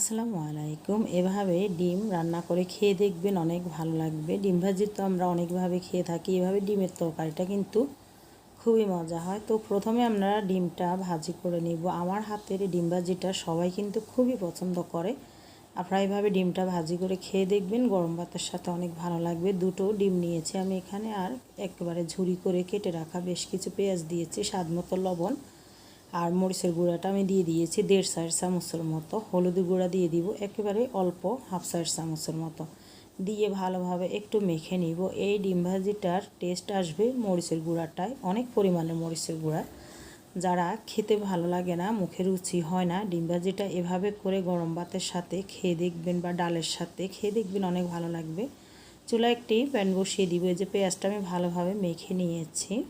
আসসালামু আলাইকুম। এভাবে ডিম রান্না করে খেয়ে দেখবেন অনেক ভালো লাগবে। ডিম ভাজি তো আমরা অনেকভাবে খেয়ে থাকি। এভাবে ডিমের তরকারিটা কিন্তু খুবই মজা হয়। তো প্রথমে আমরা ডিমটা ভাজি করে নিব। আমার হাতের ডিম ভাজিটা সবাই কিন্তু খুবই পছন্দ করে। আপনারা এভাবে ডিমটা ভাজি করে খেয়ে দেখবেন, গরম ভাতের সাথে অনেক ভালো লাগবে। দুটো ডিম নিয়েছি আমি এখানে আর একেবারে ঝুরি করে কেটে রাখা বেশ কিছু পেঁয়াজ দিয়েছি, স্বাদ মতো লবণ। আর মরিচের গুঁড়াটা আমি দিয়ে দিয়েছি দেড় চার চামচের মতো। হলুদের গুঁড়া দিয়ে দিব একেবারে অল্প হাফ চার চামচের মতো। দিয়ে ভালোভাবে একটু মেখে নিব। এই ডিম ভাজিটার টেস্ট আসবে মরিচের গুঁড়াটায়, অনেক পরিমাণে মরিচের গুঁড়া। যারা খেতে ভালো লাগে না, মুখে রুচি হয় না, ডিম ভাজিটা এভাবে করে গরম ভাতের সাথে খেয়ে দেখবেন বা ডালের সাথে খেয়ে দেখবেন অনেক ভালো লাগবে। চুলা একটি প্যান বসিয়ে দিব। এই যে পেঁয়াজটা আমি ভালোভাবে মেখে নিয়েছি।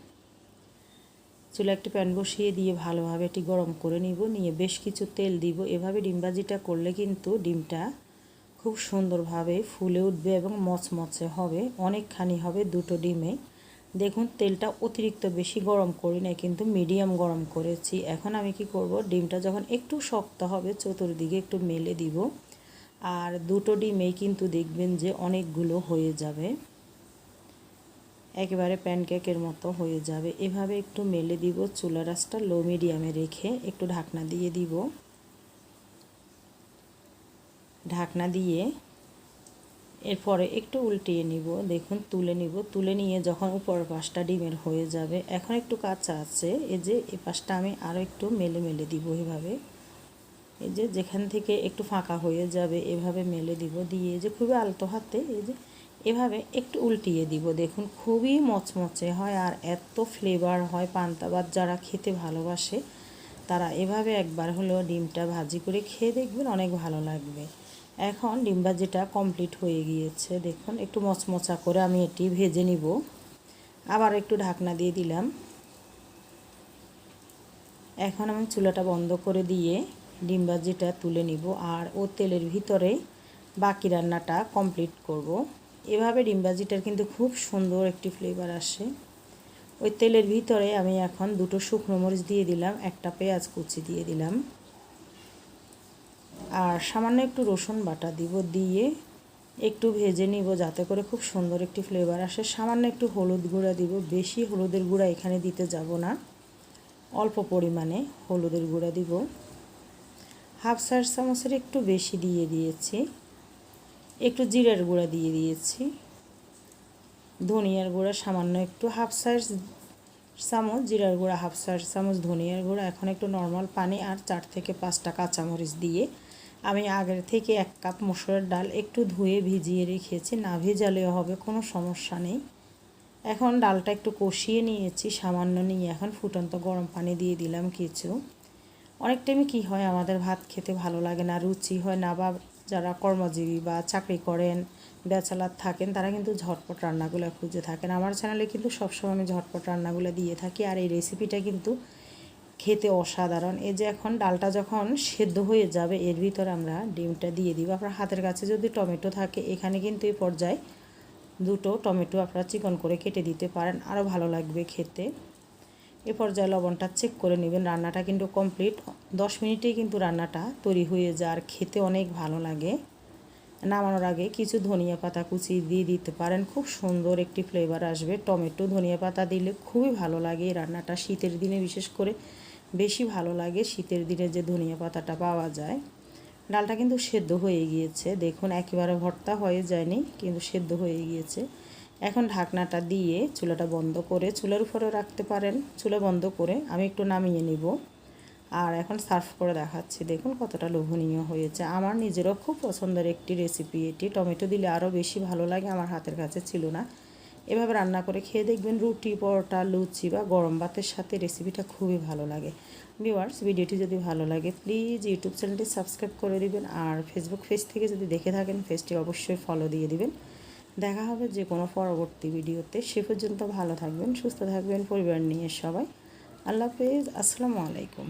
চুলা একটি প্যান বসিয়ে দিয়ে ভালোভাবে এটি গরম করে নিব। নিয়ে বেশ কিছু তেল দিব। এভাবে ডিমবাজিটা করলে কিন্তু ডিমটা খুব সুন্দরভাবে ফুলে উঠবে এবং মচমচে হবে। অনেকখানি হবে দুটো ডিমে। দেখুন, তেলটা অতিরিক্ত বেশি গরম করি না কিন্তু মিডিয়াম গরম করেছি। এখন আমি কি করব? ডিমটা যখন একটু শক্ত হবে, চতুর্দিকে একটু মেলে দিব। আর দুটো ডিমেই কিন্তু দেখবেন যে অনেকগুলো হয়ে যাবে। একেবারে প্যানকেকের মতো হয়ে যাবে। এভাবে একটু মেলে দিব চুলা রাসটা লো মিডিয়ামে রেখে একটু ঢাকনা দিয়ে দিব। ঢাকনা দিয়ে এরপরে একটু উল্টিয়ে নিব। দেখুন, তুলে নিব। তুলে নিয়ে যখন উপর পাশটা ডিমের হয়ে যাবে, এখন একটু কাঁচা আছে। এই যে এই পাশটা আমি আরও একটু মেলে মেলে দিব এভাবে। এই যে, যেখান থেকে একটু ফাঁকা হয়ে যাবে, এভাবে মেলে দিব। দিয়ে যে, খুবই আলতো হাতে, এই যে এভাবে একটু উল্টিয়ে দিব। দেখুন, খুবই মচমচে হয় আর এত ফ্লেভার হয় পান্তা পান্তাবাদ যারা খেতে ভালোবাসে, তারা এভাবে একবার হলেও ডিমটা ভাজি করে খেয়ে দেখবেন অনেক ভালো লাগবে। এখন ডিম ভাজিটা কমপ্লিট হয়ে গিয়েছে। দেখুন, একটু মচমচা করে আমি এটি ভেজে নিব। আবার একটু ঢাকনা দিয়ে দিলাম। এখন আমি চুলাটা বন্ধ করে দিয়ে ডিম ভাজিটা তুলে নিব আর ও তেলের ভিতরে বাকি রান্নাটা কমপ্লিট করব। এভাবে ডিমবাজিটার কিন্তু খুব সুন্দর একটি ফ্লেভার আসে। ওই তেলের ভিতরে আমি এখন দুটো শুকনো মরিচ দিয়ে দিলাম, একটা পেঁয়াজ কুচি দিয়ে দিলাম। আর সামান্য একটু রসুন বাটা দিব দিয়ে একটু ভেজে নিব যাতে করে খুব সুন্দর একটি ফ্লেভার আসে। সামান্য একটু হলুদ গুঁড়া দিব, বেশি হলুদের গুঁড়া এখানে দিতে যাব না। অল্প পরিমাণে হলুদের গুঁড়া দিব। হাফ সার চামচের একটু বেশি দিয়ে দিয়েছি। একটু জিরার গুঁড়া দিয়ে দিয়েছি। ধনিয়ার গুঁড়া সামান্য একটু হাফ সাইজ চামচ, জিরার গুঁড়া হাফ সাইজ চামচ, ধনিয়ার গুঁড়া, এখন একটু নর্মাল পানি আর চার থেকে পাঁচটা কাঁচামরিচ দিয়ে আমি আগের থেকে এক কাপ মসুরের ডাল একটু ধুয়ে ভিজিয়ে রেখেছি, না ভেজালেও হবে, কোনো সমস্যা নেই। এখন ডালটা একটু কষিয়ে নিয়েছি, সামান্য নিয়ে এখন ফুটন্ত গরম পানি দিয়ে দিলাম কিছু। অনেক টাইমে কী হয়, আমাদের ভাত খেতে ভালো লাগে না, রুচি হয় না বা যারা কর্মজীবী বা চাকরি করেন, ব্যাচেলার থাকেন, তারা কিন্তু ঝটপট রান্নাগুলো খুঁজে থাকেন। আমার চ্যানেলে কিন্তু সবসময় আমি ঝটপট রান্নাগুলো দিয়ে থাকি আর এই রেসিপিটা কিন্তু খেতে অসাধারণ। এই যে এখন ডালটা যখন সেদ্ধ হয়ে যাবে, এর ভিতরে আমরা ডিমটা দিয়ে দিব। আপনার হাতের কাছে যদি টমেটো থাকে, এখানে কিন্তু এই পর্যায়ে দুটো টমেটো আপনারা চিকন করে কেটে দিতে পারেন। আরও ভালো লাগবে খেতে। এ পর্যায়ে লবণটা চেক করে নেবেন। রান্নাটা কিন্তু কমপ্লিট দশ মিনিটেই কিন্তু রান্নাটা তৈরি হয়ে যায় আর খেতে অনেক ভালো লাগে। নামানোর আগে কিছু ধনিয়া পাতা কুচি দিয়ে দিতে পারেন। খুব সুন্দর একটি ফ্লেভার আসবে। টমেটো, ধনিয়া পাতা দিলে খুবই ভালো লাগে। এই রান্নাটা শীতের দিনে বিশেষ করে বেশি ভালো লাগে। শীতের দিনে যে ধনিয়া পাতাটা পাওয়া যায়। ডালটা কিন্তু সেদ্ধ হয়ে গিয়েছে। দেখুন, একেবারে ভর্তা হয়ে যায়নি, কিন্তু সেদ্ধ হয়ে গিয়েছে। এখন ঢাকনাটা দিয়ে চুলাটা বন্ধ করে চুলার উপরে রাখতে পারেন। চুলা বন্ধ করে আমি একটু নামিয়ে নিব। আর এখন সার্ভ করে দেখাচ্ছি। দেখুন কতটা লোভনীয় হয়েছে। আমার নিজেরও খুব পছন্দের একটি রেসিপি এটি। টমেটো দিলে আরও বেশি ভালো লাগে, আমার হাতের কাছে ছিল না। এভাবে রান্না করে খেয়ে দেখবেন রুটি, পরোটা, লুচি বা গরম ভাতের সাথে রেসিপিটা খুবই ভালো লাগে। ভিওয়ার্স ভিডিওটি যদি ভালো লাগে প্লিজ ইউটিউব চ্যানেলটি সাবস্ক্রাইব করে দিবেন। আর ফেসবুক পেজ থেকে যদি দেখে থাকেন পেজটি অবশ্যই ফলো দিয়ে দিবেন। দেখা হবে যে কোনো পরবর্তী ভিডিওতে। সে পর্যন্ত ভালো থাকবেন, সুস্থ থাকবেন, পরিবার নিয়ে সবাই। আল্লাহ হাফেজ, আসসালামু আলাইকুম।